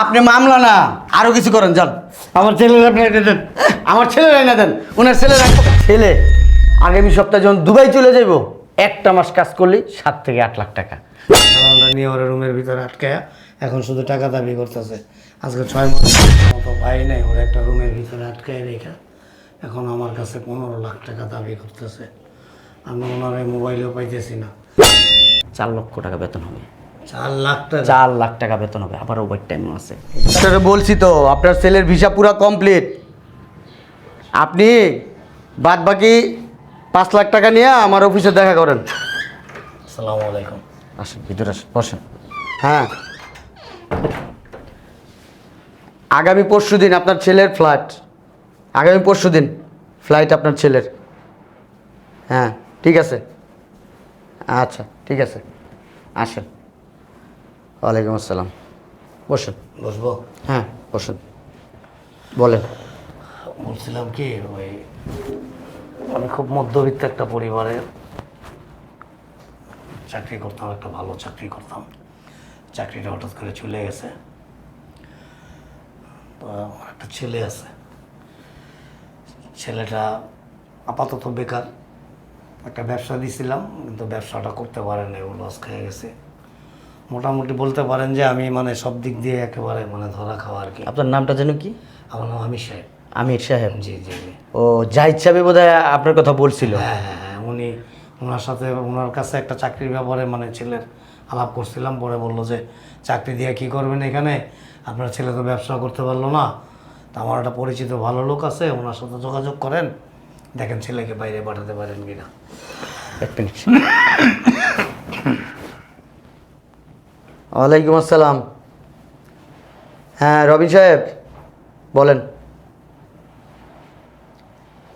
আপনি মামলা না আরও কিছু করেন যান আমার ছেলের আপনি এটা দেন। আমার ছেলে না দেন ওনার ছেলে ছেলে আগামী সপ্তাহে যখন দুবাই চলে যাইব একটা মাস কাজ করলেই সাত থেকে আট লাখ টাকা। দালালরা নিয়ে ওরা রুমের ভিতরে আটকায়া এখন শুধু টাকা দাবি করতেছে। আজকে ছয় মাস মতো ভাই নাই ওরা একটা রুমের ভিতরে আটকায় রেখা। এখন আমার কাছে পনেরো লাখ টাকা দাবি করতেছে। আমি ওনার এই মোবাইলেও পাইতেছি না। চার লক্ষ টাকা বেতন হবে। চার লাখ টাকা। চার লাখ টাকা বেতন হবে আবার ওভার টাইম আছে। আপনারা বলছি তো আপনার ছেলের ভিসা পুরো কমপ্লিট আপনি বাদ বাকি পাঁচ লাখ টাকা নিয়ে আমার অফিসে দেখা করেন। আসসালামু আলাইকুম। আসেন ভিতরে আসেন বসেন। হ্যাঁ। আগামী পরশু দিন আপনার ছেলের ফ্লাইট আগামী পরশু দিন ফ্লাইট আপনার ছেলের। হ্যাঁ ঠিক আছে। আচ্ছা ঠিক আছে। আসেন। ওয়ালাইকুম আসসালাম। বসুন। বসবো? হ্যাঁ বসুন। বলেন। বলছিলাম কি ওই আমি খুব মধ্যবিত্ত একটা পরিবারের চাকরি করতাম একটা ভালো চাকরি করতাম। চাকরিটা হঠাৎ করে চলে গেছে। তো আমার একটা ছেলে আছে। ছেলেটা আপাতত বেকার। একটা ব্যবসা দিয়েছিলাম কিন্তু ব্যবসাটা করতে পারে না ও লস খেয়ে গেছে। মোটামুটি বলতে পারেন যে আমি মানে সব দিক দিয়ে একেবারে মানে ধরা খাওয়া আর কি। আপনার নামটা যেন কি? আমার নাম আমির সাহেব। আমির সাহেব। জি জি জি। ও জাহিদ সাহেব বোধ আপনার কথা বলছিল। হ্যাঁ হ্যাঁ হ্যাঁ উনি ওনার সাথে ওনার কাছে একটা চাকরির ব্যাপারে মানে ছেলের আলাপ করছিলাম পরে বলল যে চাকরি দিয়ে কি করবেন এখানে? আপনার ছেলে তো ব্যবসা করতে পারল না। তা আমার একটা পরিচিত ভালো লোক আছে ওনার সাথে যোগাযোগ করেন। দেখেন ছেলেকে বাইরে পাঠাতে পারেন কিনা। এক মিনিট। ওয়ালাইকুম আসসালাম। হ্যাঁ রবিন সাহেব বলেন।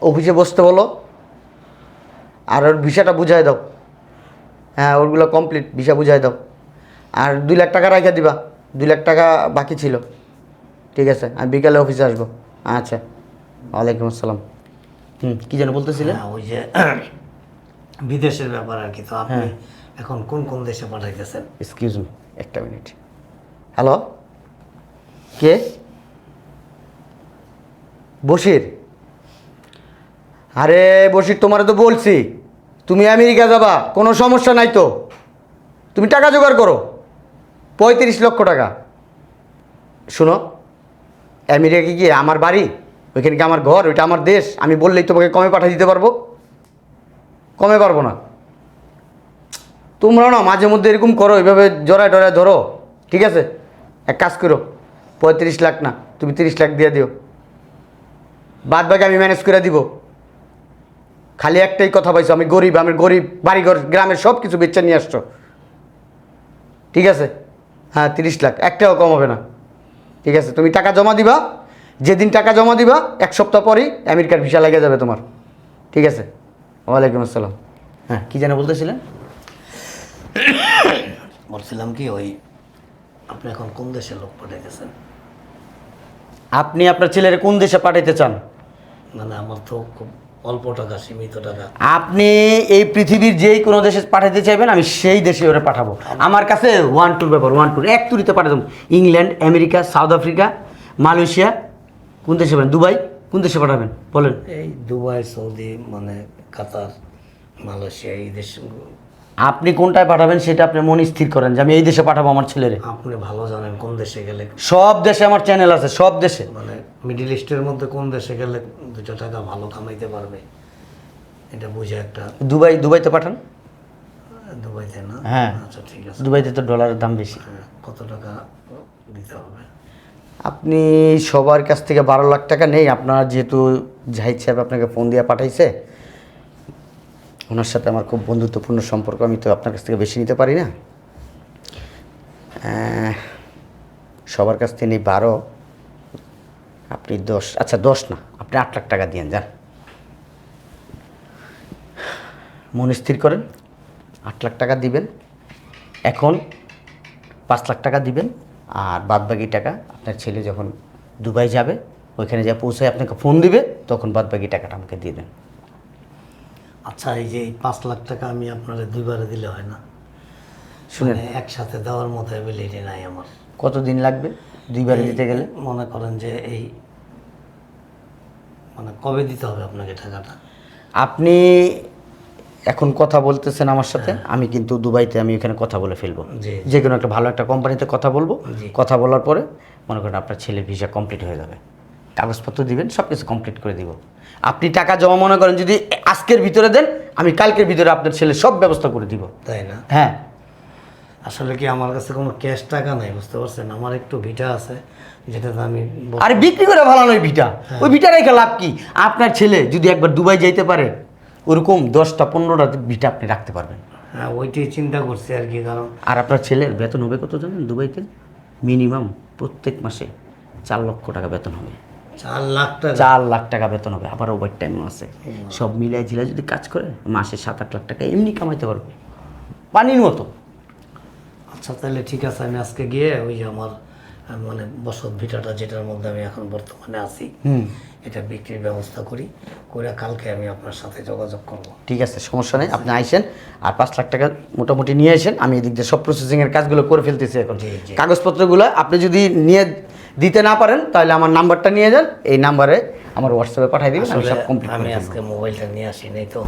অফিসে বসতে বলো। আর ওর ভিসাটা বুঝাই দাও। হ্যাঁ ওরগুলো কমপ্লিট ভিসা বুঝাই দাও। আর দুই লাখ টাকা রাখা দিবা। দুই লাখ টাকা বাকি ছিল। ঠিক আছে আমি বিকালে অফিসে আসব। আচ্ছা ওয়ালাইকুম আসসালাম। হুম কী যেন বলতেছিলেন হ্যাঁ, ওই যে বিদেশের ব্যাপার আর কি। তো আপনি এখন কোন কোন দেশে পাঠাইতেছেন? এক্সকিউজ মি একটা মিনিট। হ্যালো? কে? বসির আরে বসির তোমারে তো বলছি। তুমি আমেরিকা যাবা, কোনো সমস্যা নাই তো। তুমি টাকা জোগাড় করো। পঁয়ত্রিশ লক্ষ টাকা। শুনো, আমেরিকা কি? আমার বাড়ি, ওইখানে কি আমার ঘর? ওইটা আমার দেশ। আমি বললেই তোমাকে কমে পাঠিয়ে দিতে পারব। কমে পারব না। তোমরাও না মাঝে মধ্যে এরকম করো, এভাবে জড়ায় টড়ায় ধরো, ঠিক আছে? এক কাজ করো, পঁয়ত্রিশ লাখ না, তুমি তিরিশ লাখ দিয়ে দিও। বাদ বাকি আমি ম্যানেজ করে দিব। খালি একটাই কথা পাইছো আমি গরিব আমি গরিব, বাড়িঘর, গ্রামের সব কিছু বেচা নিয়ে আসছো। ঠিক আছে? হ্যাঁ তিরিশ লাখ, একটাও কম হবে না। ঠিক আছে? তুমি টাকা জমা দিবা, যেদিন টাকা জমা দিবা, এক সপ্তাহ পরেই আমেরিকার ভিসা লেগে যাবে তোমার। ঠিক আছে? ওয়ালাইকুম আসসালাম। হ্যাঁ কী যেন বলতেছিলেন? বলছিলাম কি ওই আপনি এখন কোন দেশের লোক পাঠাইতেছেন? আপনি আপনার ছেলের কোন দেশে পাঠাইতে চান? মানে আমার তো খুব অল্প টাকা সীমিত টাকা। আপনি এই পৃথিবীর যেই কোনো দেশে পাঠাতে চাইবেন আমি সেই দেশে ওরা পাঠাবো। আমার কাছে ওয়ান টুর ব্যাপার ওয়ান টুর এক টুরিতে পাঠাতাম England America South Africa Malaysia কোন দেশে পাঠাবেন? দুবাই কোন দেশে পাঠাবেন? বলেন। এই দুবাই সৌদি মানে কাতার মালয়েশিয়া এই দেশ আপনি কোনটায় পাঠাবেন সেটা আপনি মন স্থির করেন যে আমি এই দেশে পাঠাবো আমার ছেলেরে। আপনি ভালো জানেন কোন দেশে গেলে। সব দেশে আমার চ্যানেল আছে সব দেশে। মানে মিডিল ইস্টের মধ্যে কোন দেশে গেলে দুটো টাকা ভালো কামাইতে পারবে? এটা বুঝে একটা দুবাই দুবাইতে পাঠান? দুবাইতে না? হ্যাঁ। আচ্ছা ঠিক আছে। দুবাইতে তো ডলারের দাম বেশি। হ্যাঁ, কত টাকা দিতে হবে? আপনি সবার কাছ থেকে বারো লাখ টাকা নেই আপনার যেহেতু জাহিদ সাহেব আপনাকে ফোন দিয়ে পাঠাইছে ওনার সাথে আমার খুব বন্ধুত্বপূর্ণ সম্পর্ক, আমি তো আপনার কাছ থেকে বেশি নিতে পারি না। সবার কাছ থেকে নেই বারো, আপনি দশ আচ্ছা দশ না, আপনি আট লাখ টাকা দিয়েন, যান। মন স্থির করেন, আট লাখ টাকা দিবেন, এখন পাঁচ লাখ টাকা দিবেন, আর বাদ বাকি টাকা আপনার ছেলে যখন দুবাই যাবে, ওইখানে যা পৌঁছায় আপনাকে ফোন দিবে, তখন বাদ বাকি টাকাটা আমাকে দিয়ে দেন। আচ্ছা এই যে এই পাঁচ লাখ টাকা আমি আপনারা দুইবারে দিলে হয় না। শুনেন মানে একসাথে দেওয়ার মতো অ্যাবিলিটি নাই আমার। কতদিন লাগবে দুইবারে দিতে গেলে? মনে করেন যে এই মানে কবে দিতে হবে আপনাকে টাকাটা? আপনি এখন কথা বলতেছেন আমার সাথে আমি কিন্তু দুবাইতে আমি এখানে কথা বলে ফেলব। যে কোনো একটা ভালো একটা কোম্পানিতে কথা বলব। কথা বলার পরে মনে করেন আপনার ছেলের ভিসা কমপ্লিট হয়ে যাবে। কাগজপত্র দিবেন সব কিছু কমপ্লিট করে দিব। আপনি টাকা জমা মনে করেন যদি আজকের ভিতরে দেন আমি কালকের ভিতরে আপনার ছেলে সব ব্যবস্থা করে দিব। তাই না? হ্যাঁ। আসলে কি আমার কাছে কোনো ক্যাশ টাকা নাই বুঝতে পারছেন? আমার একটু ভিটা আছে যেটাতে আমি আরে বিক্রি করে ভালো নয় ভিটা। ওই ভিটা রেখে লাভ কি? আপনার ছেলে যদি একবার দুবাই যাইতে পারে ওরকম দশটা পনেরোটা ভিটা আপনি রাখতে পারবেন। হ্যাঁ ওইটাই চিন্তা করছি আর কি কারণ আর আপনার ছেলের বেতন হবে কত জানেন? দুবাইতে? মিনিমাম প্রত্যেক মাসে চার লক্ষ টাকা বেতন হবে। চার লাখ টাকা। চার লাখ টাকা বেতন হবে আবার ওভার টাইমও আছে সব মিলিয়ে ঝিলাই যদি কাজ করে মাসে সাত আট লাখ টাকা এমনি কামাইতে পারবে। পানির মতো। আচ্ছা তাহলে ঠিক আছে আমি আজকে গিয়ে ওই আমার মানে বসত ভিটাটা যেটার মধ্যে আমি এখন বর্তমানে আছি এটা বিক্রির ব্যবস্থা করি করে কালকে আমি আপনার সাথে যোগাযোগ করব। ঠিক আছে সমস্যা নেই আপনি আইসেন আর পাঁচ লাখ টাকা মোটামুটি নিয়ে আসেন আমি এদিক দিয়ে সব প্রসেসিংয়ের কাজগুলো করে ফেলতেছি এখন। কাগজপত্রগুলো আপনি যদি নিয়ে দিতে না পারেন তাহলে আমার নাম্বারটা নিয়ে যান এই নাম্বারে আমার হোয়াটসঅ্যাপে পাঠিয়ে দিবেন আমি সব কমপ্লিট আমি আজকে মোবাইলটা নিয়ে আসি নাই তো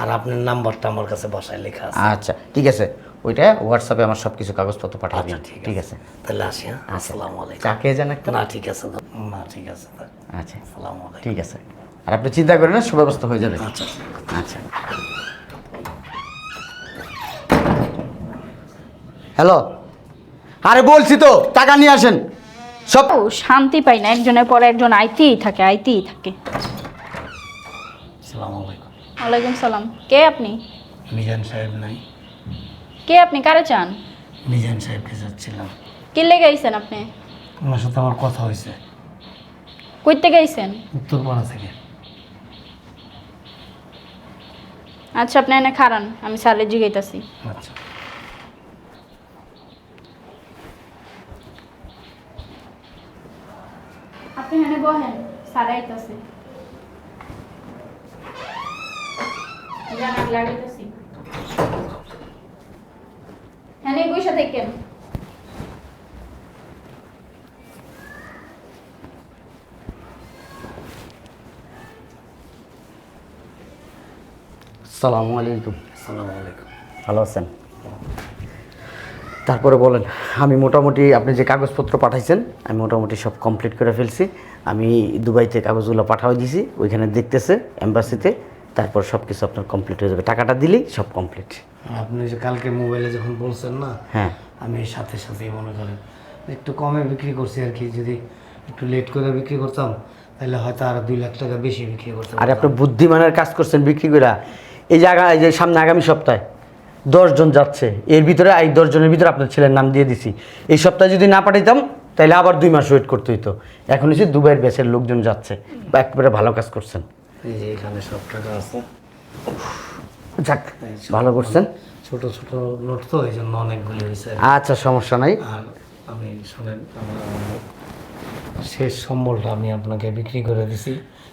আর আপনার নাম্বারটা আমার কাছে বাসায় লেখা আছে। আচ্ছা ঠিক আছে ওইটা হোয়াটসঅ্যাপে আমার সব কিছু কাগজপত্র পাঠিয়ে দিন ঠিক আছে। তাহলে আসি হ্যাঁ? আসসালামু আলাইকুম। চা খেয়ে যান একটা। না ঠিক আছে না ঠিক আছে আচ্ছা আসসালামু আলাইকুম। ঠিক আছে। আর আপনি চিন্তা করেন না সুব্যবস্থা হয়ে যাবে। আচ্ছা। আচ্ছা। হ্যালো। আরে বলছি তো টাকা নিয়ে আসেন। সব শান্তি পাই না। একজনের পরে একজন আইতেই থাকে আইতেই থাকে। আসসালামু আলাইকুম। ওয়ালাইকুম সালাম। কে আপনি? মিজান সাহেব নাই। কে আপনি? কারে চান? মিজান সাহেবকে যাচ্ছিলাম। কি লেগে আইছেন আপনি? ওনার সাথে আমার কথা হয়েছে কইতে গাইছেন উত্তরপাড়া থেকে। আচ্ছা আপনি এনে খারান আমি সালে জিগাইতাছি। আচ্ছা। আপনি এনে বহেন স্যার জানাক লাগাইতাছি হ্যাঁ বইসা দেখেন সালামু আলাইকুম। আসসালামু আলাইকুম। ভালো আছেন? তারপরে বলেন আমি মোটামুটি আপনি যে কাগজপত্র পাঠাইছেন আমি মোটামুটি সব কমপ্লিট করে ফেলছি। আমি দুবাইতে কাগজগুলো পাঠাও দিয়েছি ওইখানে দেখতেছে এম্বাসিতে তারপর সব কিছু আপনার কমপ্লিট হয়ে যাবে। টাকাটা দিলেই সব কমপ্লিট আপনি যে কালকে মোবাইলে যখন বলছেন না হ্যাঁ। আমি সাথে সাথেই মনে করেন একটু কমে বিক্রি করছি আর কি। যদি একটু লেট করে বিক্রি করতাম তাহলে হয়তো আর দুই লাখ টাকা বেশি বিক্রি করতাম আর আপনি বুদ্ধিমানের কাজ করছেন বিক্রি করে এই জায়গা এই যে সামনে আগামী সপ্তাহে দশজন যাচ্ছে। এর ভিতরে এই দশজনের ভিতরে আপনার ছেলের নাম দিয়ে দিছি। এই সপ্তাহে যদি না পাঠাইতাম তাহলে আবার দুই মাস ওয়েট করতে হইতো। এখন হচ্ছে দুবাইয়ের ব্যাচের লোকজন যাচ্ছে। একেবারে ভালো কাজ করছেন। এখানে সব টাকা আছে। যাক ভালো করছেন। ছোট ছোট নোট তো এই জন্য অনেকগুলি হয়েছে আচ্ছা সমস্যা নাই। আর আমি শোনেন শেষ সম্বলটা আমি আপনাকে বিক্রি করে দিছি।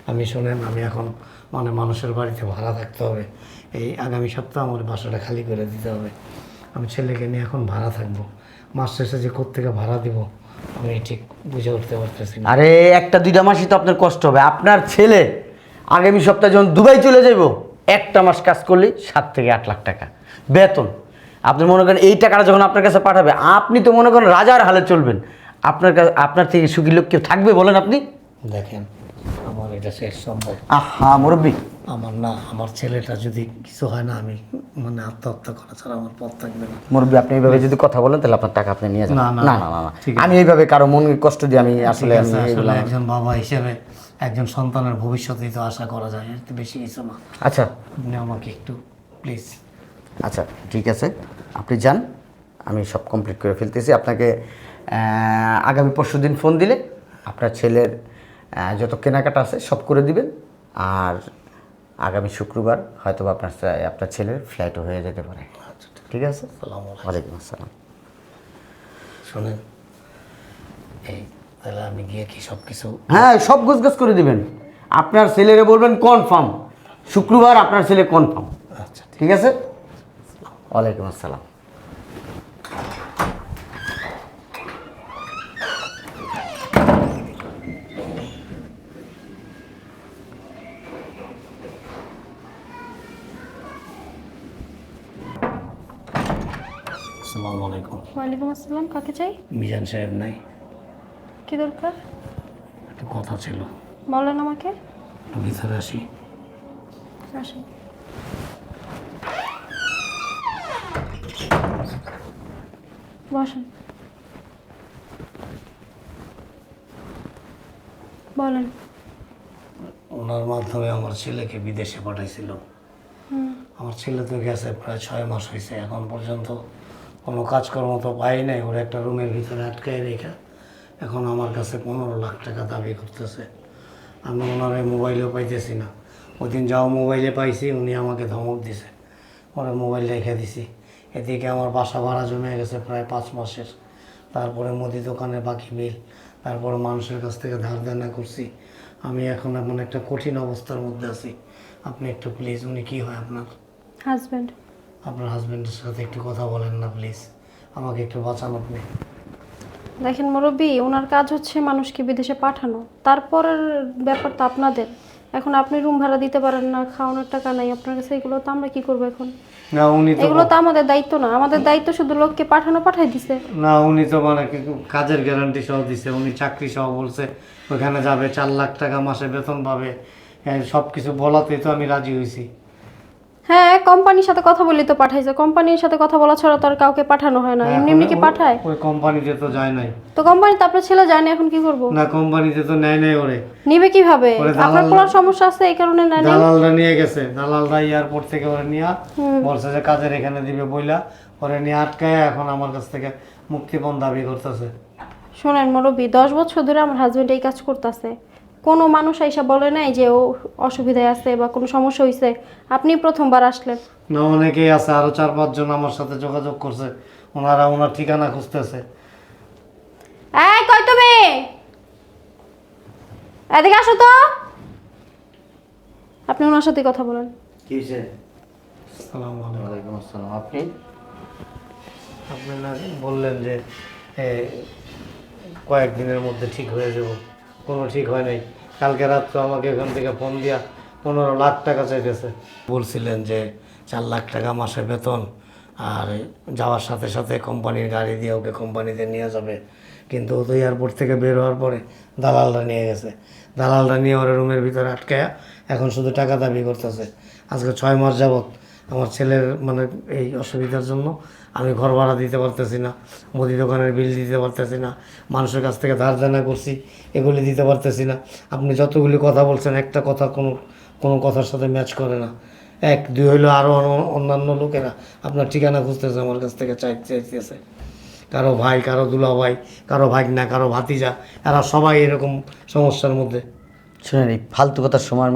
আমি শোনেন আমি এখন মানে মানুষের বাড়িতে ভাড়া থাকতে হবে। এই আগামী সপ্তাহ আমার বাসাটা খালি করে দিতে হবে। আমি ছেলেকে নিয়ে এখন ভাড়া থাকব। মাস শেষে যে কোত্থেকে ভাড়া দিব আমি ঠিক বুঝে উঠতে পারতেছি না। আরে একটা দুইটা মাসই তো আপনার কষ্ট হবে। আপনার ছেলে আগামী সপ্তাহে যখন দুবাই চলে যাইব একটা মাস কাজ করলেই সাত থেকে আট লাখ টাকা। বেতন। আপনি মনে করেন এই টাকাটা যখন আপনার কাছে পাঠাবে আপনি তো মনে করেন রাজার হালে চলবেন। আপনার কাছে আপনার থেকে সুখী লোক কেউ থাকবে বলেন আপনি? দেখেন আমার এটা শেষ সম্ভব। আহা মুরব্বী। আমার না আমার ছেলেটা যদি কিছু হয় না আমি মানে আত্মহত্যা করা ছাড়া আমার পথ থাকবে না। মুরব্বী আপনি এইভাবে যদি কথা বলেন তাহলে আপনার টাকা আপনি নিয়ে যান। না, না, না না আমি এইভাবে কারও মন কষ্ট দিয়ে আমি আসলে একজন বাবা হিসেবে একজন সন্তানের ভবিষ্যতেই তো আশা করা যায় এর তো বেশি কিছু না। আচ্ছা। আপনি আমাকে একটু প্লিজ আচ্ছা ঠিক আছে। আপনি যান আমি সব কমপ্লিট করে ফেলতেছি। আপনাকে আগামী পরশু দিন ফোন দিলে আপনার ছেলের যত কেনাকাটা আছে সব করে দিবেন। আর আগামী শুক্রবার হয়তো বা আপনার আপনার ছেলের ফ্লাইটও হয়ে যেতে পারে। ঠিক আছে। ওয়ালাইকুম আসসালাম। শোনেন এই তাহলে আমি গিয়ে কি সব কিছু হ্যাঁ সব গোছগাছ করে দিবেন। আপনার ছেলেরে বলবেন কনফার্ম শুক্রবার আপনার ছেলে কনফার্ম আচ্ছা ঠিক আছে? ওয়ালাইকুম আসসালাম। আসসালামু আলাইকুম। ওয়ালাইকুম আসসালাম কাকে চাই? মিজান সাহেব নাই। কি দরকার? একটা কথা ছিল। বলেন আমাকে। একটু ভিতরে আসি। আসেন। বসেন। বলেন। ওনার মাধ্যমে আমার ছেলেকে বিদেশে পাঠাইছিল। আমার ছেলে তো গেছে প্রায় ছয় মাস হয়েছে এখন পর্যন্ত কোনো কাজকর্ম তো পাই নাই, ওর একটা রুমের ভিতরে আটকায় রেখে এখন আমার কাছে পনেরো লাখ টাকা দাবি করতেছে। আমি ওনার মোবাইলেও পাইতেছি না। ওই দিন যাও মোবাইলে পাইছি, উনি আমাকে ধমক দিছে। ওরা মোবাইল রেখে দিছি। এদিকে আমার বাসা ভাড়া জমে গেছে প্রায় পাঁচ মাসের। তারপরে মুদি দোকানের বাকি বিল, তারপরে মানুষের কাছ থেকে ধার দেনা করছি। আমি এখন এমন একটা কঠিন অবস্থার মধ্যে আছি। আপনি একটু প্লিজ উনি কী হয় আপনার? হাজব্যান্ড আপনার হাজব্যান্ডের সাথে একটু কথা বলেন না প্লিজ আমাকে একটু বাঁচান আপনি দেখেন মুরব্বী ওনার কাজ হচ্ছে মানুষকে বিদেশে পাঠানো। তারপরের ব্যাপার তো আপনাদের। এখন আপনি রুম ভাড়া দিতে পারেন না খাওয়ানোর টাকা নাই আপনার কাছে এগুলো তো আমরা কি করব এখন? না উনি তো এগুলো তো আমাদের দায়িত্ব না। আমাদের দায়িত্ব শুধু লোককে পাঠানো পাঠাই দিছে। না উনি তো মানে কাজের গ্যারান্টি সহ দিছে। উনি চাকরি সহ বলছে ওখানে যাবে চার লাখ টাকা মাসে বেতন পাবে। সব কিছু বলাতেই তো আমি রাজি হয়েছি। হ্যাঁ কোম্পানির সাথে কথা বলি তো পাঠাইছে। কোম্পানির সাথে কথা বলা ছাড়া তো আর কাউকে পাঠানো হয় না। এমনি এমনি কি পাঠায়? ওই কোম্পানিতে তো যায় নাই। তো কোম্পানিতে আপনার ছেলে যায়নি এখন কি করব? না কোম্পানিতে তো নেয় নাই ওরে। নিবে কীভাবে? আপনার পোলার সমস্যা আছে এই কারণে নেয় নাই? দালালরা নিয়ে গেছে। দালালরা এয়ারপোর্ট থেকে ওরে নিয়ে বলছে যে কাজের এখানে দিবে বইলা। ওরে নিয়ে আটকায় এখন আমার কাছ থেকে মুক্তিপণ দাবি করতেছে। শোনেন মুরব্বী দশ বছর ধরে আমার হাজবেন্ড এই কাজ করতেছে। কোনো মানুষ আইসা বলে নাই যে ও অসুবিধায় আছে বা কোনো সমস্যা হয়েছে আপনি প্রথমবার আসলেন। না অনেকেই আছে আরও চার পাঁচজন আমার সাথে যোগাযোগ করছে। ওনারা ওনার ঠিকানা খুঁজতেছে। এই কই তুমি? এদিকে আসো তো। আপনি ওনার সাথে কথা বলেন। কি হয়েছে আসসালামু আলাইকুম। আসসালাম। আপনি? আপনি না বললেন যে এ, কয়েকদিনের মধ্যে ঠিক হয়ে যাব। কোনো ঠিক হয় নাই। কালকে রাত তো আমাকে এখান থেকে ফোন দিয়া পনেরো লাখ টাকা চাইতেছে। বলছিলেন যে চার লাখ টাকা মাসে বেতন আর যাওয়ার সাথে সাথে কোম্পানির গাড়ি দিয়ে ওকে কোম্পানিতে নিয়ে যাবে। কিন্তু ও তো এয়ারপোর্ট থেকে বের হওয়ার পরে দালালরা নিয়ে গেছে। দালালরা নিয়ে ওর রুমের ভিতরে আটকায়া এখন শুধু টাকা দাবি করতেছে। আজকে ছয় মাস যাবত আমার ছেলের মানে এই অসুবিধার জন্য আমি ঘর ভাড়া দিতে পারতেছি না, মুদি দোকানের বিল দিতে পারতেছি না, মানুষের কাছ থেকে ধার দেনা করছি, এগুলি দিতে পারতেছি না। আপনি যতগুলি কথা বলছেন, একটা কথা কোনো কোনো কথার সাথে ম্যাচ করে না। এক, দুই হইল আরও অন্যান্য লোকেরা, আপনার ঠিকানা খুঁজতেছে আমার কাছ থেকে চাই চাইতেছে। কারও ভাই, কারও দুলা ভাই কারও ভাগনা, কারও ভাতিজা, এরা সবাই এরকম সমস্যার মধ্যে। শুনেন, এই ফালতু কথা সময়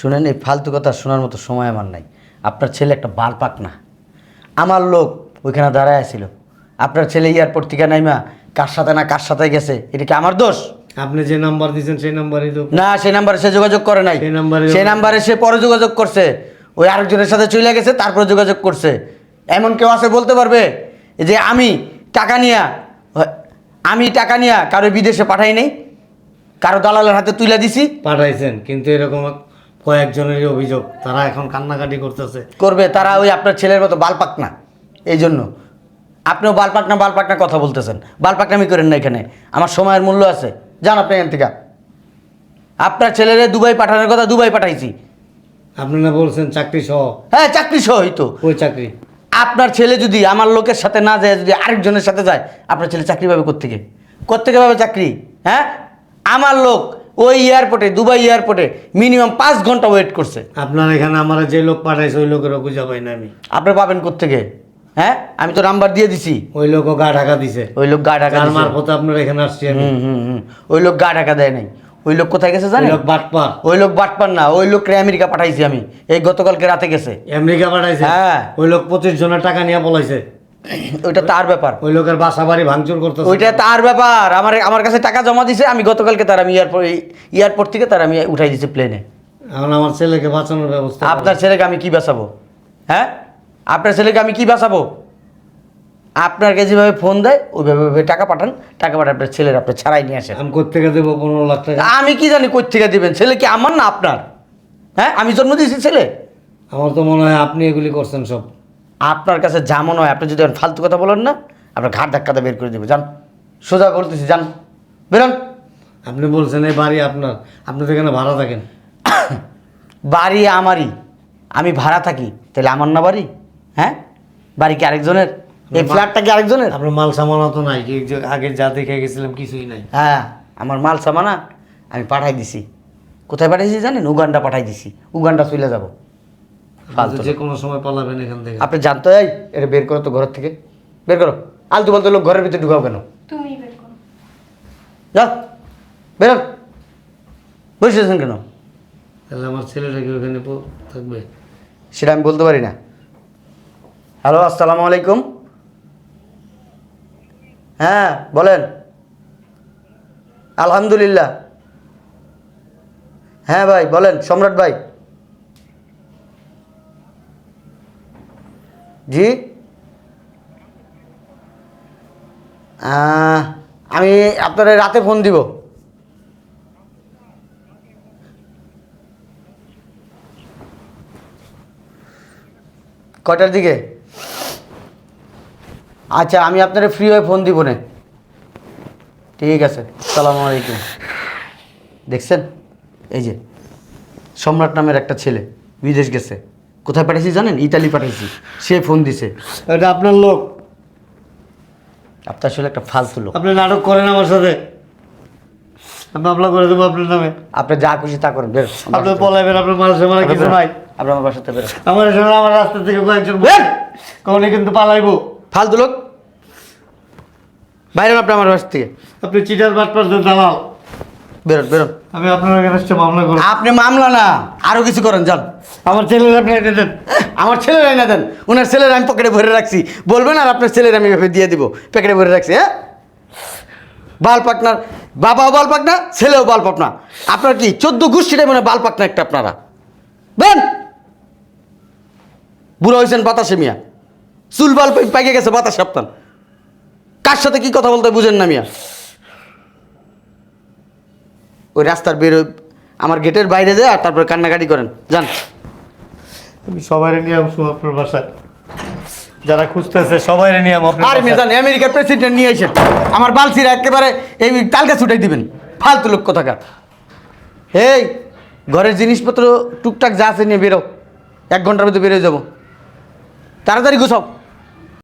শুনেন, এই ফালতু কথা শোনার মতো সময় আমার নাই। আপনার ছেলে একটা বাল পাক না। আমার লোক ওইখানে দাঁড়ায় ছিল আপনার ছেলে এয়ারপোর্ট থেকে নাইমা কার সাথে না কার সাথে গেছে এটা কি আমার দোষ? আপনি যে নাম্বার দিয়েছেন সেই নাম্বারই তো। না সেই নাম্বারে সে যোগাযোগ করে নাই। সেই নাম্বারে- সেই নাম্বারে সে পরে যোগাযোগ করছে। ওই আরেকজনের সাথে চলে গেছে তারপরে যোগাযোগ করছে। এমন কেউ আছে বলতে পারবে? যে আমি টাকা নিয়া আমি টাকা নিয়া কারও বিদেশে পাঠাই নাই কারও দালালের হাতে তুলে দিছি। পাঠাইছেন কিন্তু এরকম কয়েকজনেরই অভিযোগ তারা এখন কান্নাকাটি করতেছে। করবে তারা ওই আপনার ছেলের মতো বাল পাক না এই জন্য। আপনিও বাল পাক না বাল পাক না কথা বলতেছেন। বাল পাকনামি করেন না এখানে আমার সময়ের মূল্য আছে। যান আপনি এখান থেকে। আপনার ছেলেরে দুবাই পাঠানোর কথা দুবাই পাঠাইছি। আপনি না বলছেন চাকরি সহ? হ্যাঁ চাকরি সহ হইতো ওই চাকরি। আপনার ছেলে যদি আমার লোকের সাথে না যায় যদি আরেকজনের সাথে যায় আপনার ছেলে চাকরি পাবে কোত্থেকে? কোত্থেকে পাবে চাকরি? হ্যাঁ? আমার লোক ওই এয়ারপোর্টে দুবাই এয়ারপোর্টে মিনিমাম পাঁচ ঘণ্টা ওয়েট করছে। আপনার এখানে আমার যে লোক পাঠাইছে ওই লোকেরও খুঁজে পাই না আমি। আপনি পাবেন কোত্থেকে? হ্যাঁ? আমি তো নাম্বার দিয়ে দিছি। ওই লোকও গা ঢাকা দিছে। ওই লোক গা ঢাকা দিছে। মারফতে আপনার এখানে আসছে আমি। হুম হুম হুম। ওই লোক গা ঢাকা দেয় নাই। ওই লোক কোথায় গেছে ওই জানেন লোক বাটপার। ওই লোক বাটপার না ওই লোককে আমেরিকা পাঠাইছি আমি। এই গতকালকে রাতে গেছে। আমেরিকা পাঠাইছে? হ্যাঁ। ওই লোক পঁচিশ জনের টাকা নিয়ে পলাইছে ওইটা তার ব্যাপার। ওই লোকের বাসা বাড়ি ভাঙচুর করতেছে। ওইটা তার ব্যাপার। আমার আমার কাছে টাকা জমা দিছে আমি গতকালকে তার আমি এয়ারপোর্ট এয়ারপোর্ট থেকে তার আমি উঠাই দিছি প্লেনে এখন আমার ছেলেকে বাঁচানোর ব্যবস্থা আপনার ছেলেকে আমি কি বাঁচাবো? হ্যাঁ? আপনার ছেলেকে আমি কি বাঁচাবো? আপনাকে যেভাবে ফোন দেয় ওইভাবে টাকা পাঠান। টাকা পাঠান আপনার ছেলের আপনার ছাড়াই নিয়ে আসেন। আমি কোথেকে দেবো পনেরো লাখ টাকা? আমি কি জানি কই থেকে দিবেন? ছেলে কি আমার না আপনার? হ্যাঁ? আমি জন্ম দিয়েছি ছেলে। আমার তো মনে হয় আপনি এগুলি করছেন সব। আপনার কাছে যেমন হয় আপনি যদি এখন ফালতু কথা বলেন না আপনার ঘাট ধাক্কাতে বের করে দেবো। যান সোজা বলতেছি যান বেরোন। আপনি বলছেন এই বাড়ি আপনার আপনি তো এখানে ভাড়া থাকেন। বাড়ি আমারই আমি ভাড়া থাকি তাহলে আমার না বাড়ি? হ্যাঁ? বাড়ি কি আরেকজনের? এই ফ্ল্যাটটা কি আরেকজনের? আপনার মাল সামানা তো নাই আগে যা দেখে গেছিলাম কিছুই নাই। হ্যাঁ আমার মাল সামানা আমি পাঠাই দিছি। কোথায় পাঠাইছি জানেন? উগান্ডা পাঠাই দিছি। উগান্ডা চলে যাব। আপনি যে কোনো সময় পালাবেন এখান থেকে। আপনি জানতো এই? এটা বের করো তো ঘর থেকে। বের করো। আলতু বলতে লোক ঘরের ভিতরে ঢুকাও কেন? তুমি বের করো। যাও বেরোন বসেছেন কেন? তাহলে আমার ছেলেটা কি ওখানে থাকবে। সেটা আমি বলতে পারি না। হ্যালো আসসালামু আলাইকুম। হ্যাঁ বলেন। আলহামদুলিল্লাহ। হ্যাঁ ভাই বলেন সম্রাট ভাই। জি? আমি আপনার রাতে ফোন দিব। কটার দিকে? আচ্ছা আমি আপনারা ফ্রি হয়ে ফোন দিব না। ঠিক আছে, সালামু আলাইকুম। দেখছেন? এই যে, সম্রাট নামের একটা ছেলে, বিদেশ গেছে। কোথায় পাঠিয়েছি জানেন? ইতালি পাঠিয়েছি সে ফোন দিছে। এটা আপনার লোক? আপনার আসলে একটা ফালতু লোক। আপনি নাটক করেন আমার সাথে। আমি মামলা করে দেবো আপনার নামে। আপনি যা খুশি তা করেন বের। আপনি পলাইবেন আপনার মাল সামানা কিছু নাই আপনার আমার বাসাতে বেরো। আমার সঙ্গে আমার রাস্তা থেকে কয়েকজন! কখনো কিন্তু পালাইবো। ফালতু লোক। বাইরে আপনি আমার বাসা থেকে। আপনি চিটার বাট পারছেন দালাল। বেরোন বেরোন। আমি আপনার এগেনস্টে মামলা করব। আপনি মামলা না আরও কিছু করেন যান। আমার ছেলের আপনি এটা দেন। আমার ছেলের না দেন। ওনার ছেলের আমি পকেটে ভরে রাখছি। বলবেন আর আপনার ছেলের আমি দিয়ে দিব প্যাকেটে ভরে রাখছি হ্যাঁ? বাল পাকনার বাবাও বাল পাকনা ছেলেও বাল পাকনা আপনার কি চোদ্দ গোষ্ঠীটাই মনে বাল পাকনা একটা আপনারা? বেন বুড়ো হয়েছেন বাতাসে মিয়া। চুল বাল পাইকে গেছে বাতাসে আপনার। কার সাথে কি কথা বলতে বুঝেন না মিয়া। ওই রাস্তার বেরো আমার গেটের বাইরে যায় আর তারপরে কান্নাকাটি করেন। যান। আমি সবাই নিয়ে আসব আপনার বাসায়। যারা খুঁজতেছে সবাই নিয়ে আর মেজান আমেরিকার প্রেসিডেন্ট নিয়ে এসেন আমার বালসিরা একেবারে এই তালকা ছুটাই দিবেন। ফালতু লোক কোথাকার। এই ঘরের জিনিসপত্র টুকটাক যা আছে নিয়ে বেরো। এক ঘণ্টার মধ্যে বেরোয় যাব। তাড়াতাড়ি গুছাও।